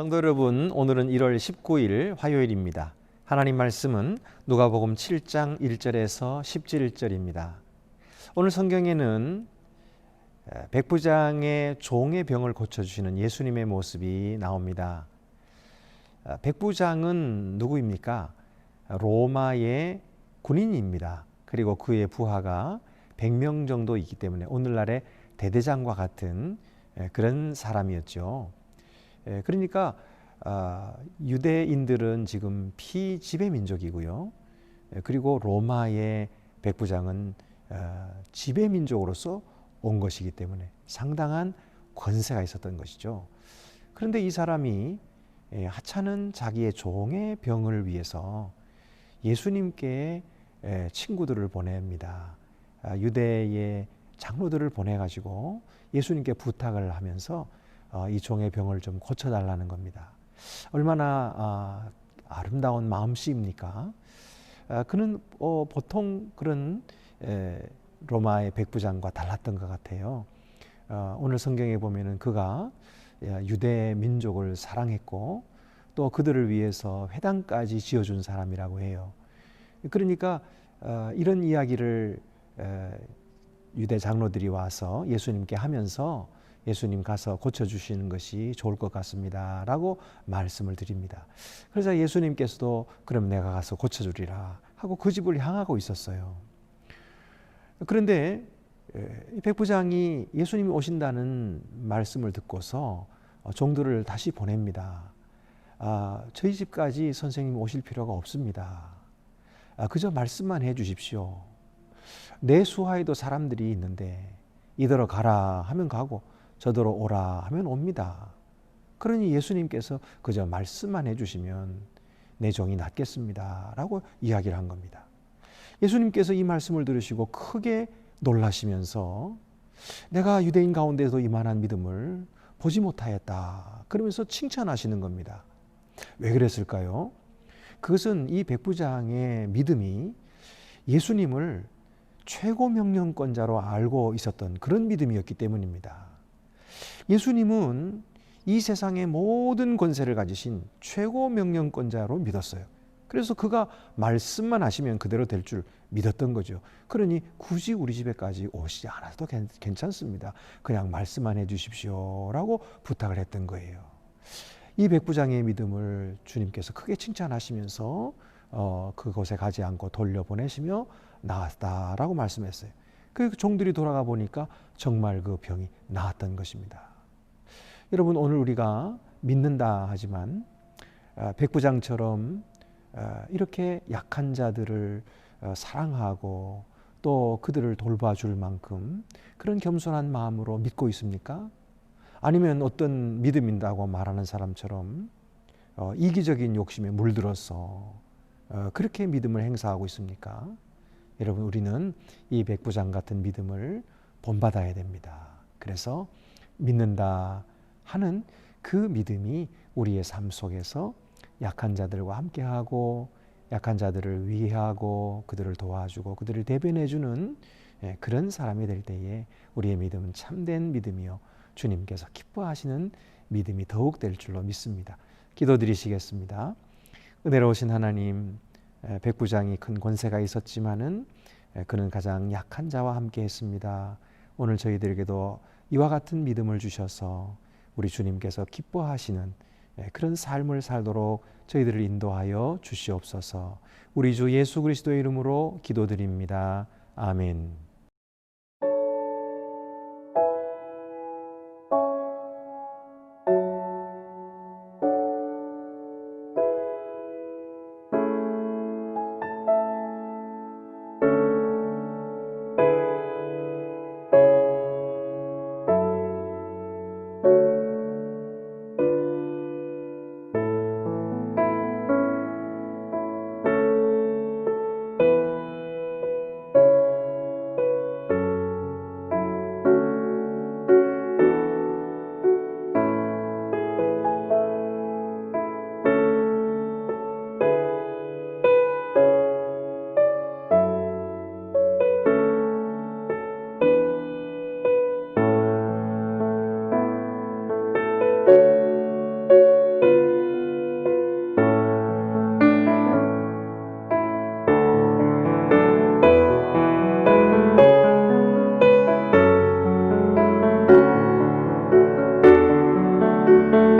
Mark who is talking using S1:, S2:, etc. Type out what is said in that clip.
S1: 성도 여러분, 오늘은 1월 19일 화요일입니다. 하나님 말씀은 누가복음 7장 1절에서 17절입니다. 오늘 성경에는 백부장의 종의 병을 고쳐 주시는 예수님의 모습이 나옵니다. 백부장은 누구입니까? 로마의 군인입니다. 그리고 그의 부하가 100명 정도 있기 때문에 오늘날의 대대장과 같은 그런 사람이었죠. 그러니까 유대인들은 지금 피지배 민족이고요. 그리고 로마의 백부장은 지배 민족으로서 온 것이기 때문에 상당한 권세가 있었던 것이죠. 그런데 이 사람이 하찮은 자기의 종의 병을 위해서 예수님께 친구들을 보냅니다. 유대의 장로들을 보내가지고 예수님께 부탁을 하면서 어, 이 종의 병을 좀 고쳐달라는 겁니다. 얼마나 아름다운 마음씨입니까? 그는 어, 보통 그런 로마의 백부장과 달랐던 것 같아요. 어, 오늘 성경에 보면은 그가 유대 민족을 사랑했고 또 그들을 위해서 회당까지 지어준 사람이라고 해요. 그러니까 이런 이야기를 유대 장로들이 와서 예수님께 하면서 예수님 가서 고쳐주시는 것이 좋을 것 같습니다. 라고 말씀을 드립니다. 그래서 예수님께서도 그럼 내가 가서 고쳐주리라 하고 그 집을 향하고 있었어요. 그런데 백부장이 예수님이 오신다는 말씀을 듣고서 종들을 다시 보냅니다. 아, 저희 집까지 선생님 오실 필요가 없습니다. 아, 그저 말씀만 해 주십시오. 내 수하에도 사람들이 있는데 이대로 가라 하면 가고 저더러 오라 하면 옵니다. 그러니 예수님께서 그저 말씀만 해주시면 내 종이 낫겠습니다. 라고 이야기를 한 겁니다. 예수님께서 이 말씀을 들으시고 크게 놀라시면서 내가 유대인 가운데도 이만한 믿음을 보지 못하였다. 그러면서 칭찬하시는 겁니다. 왜 그랬을까요? 그것은 이 백부장의 믿음이 예수님을 최고 명령권자로 알고 있었던 그런 믿음이었기 때문입니다. 예수님은 이 세상의 모든 권세를 가지신 최고 명령권자로 믿었어요. 그래서 그가 말씀만 하시면 그대로 될 줄 믿었던 거죠. 그러니 굳이 우리 집에까지 오시지 않아도 괜찮습니다. 그냥 말씀만 해 주십시오 라고 부탁을 했던 거예요. 이 백부장의 믿음을 주님께서 크게 칭찬하시면서 어, 그곳에 가지 않고 돌려보내시며 나았다라고 말씀했어요. 그 종들이 돌아가 보니까 정말 그 병이 나았던 것입니다. 여러분 오늘 우리가 믿는다 하지만 아, 백부장처럼 아, 이렇게 약한 자들을 어, 사랑하고 또 그들을 돌봐줄 만큼 그런 겸손한 마음으로 믿고 있습니까? 아니면 어떤 믿음인다고 말하는 사람처럼 어, 이기적인 욕심에 물들어서 어, 그렇게 믿음을 행사하고 있습니까? 여러분 우리는 이 백부장 같은 믿음을 본받아야 됩니다. 그래서 믿는다 하는 그 믿음이 우리의 삶 속에서 약한 자들과 함께하고 약한 자들을 위하고 그들을 도와주고 그들을 대변해주는 예, 그런 사람이 될 때에 우리의 믿음은 참된 믿음이요 주님께서 기뻐하시는 믿음이 더욱 될 줄로 믿습니다. 기도드리시겠습니다. 은혜로우신 하나님 백부장이 큰 권세가 있었지만은 그는 가장 약한 자와 함께 했습니다. 오늘 저희들에게도 이와 같은 믿음을 주셔서 우리 주님께서 기뻐하시는 그런 삶을 살도록 저희들을 인도하여 주시옵소서. 우리 주 예수 그리스도의 이름으로 기도드립니다. 아멘. Thank you.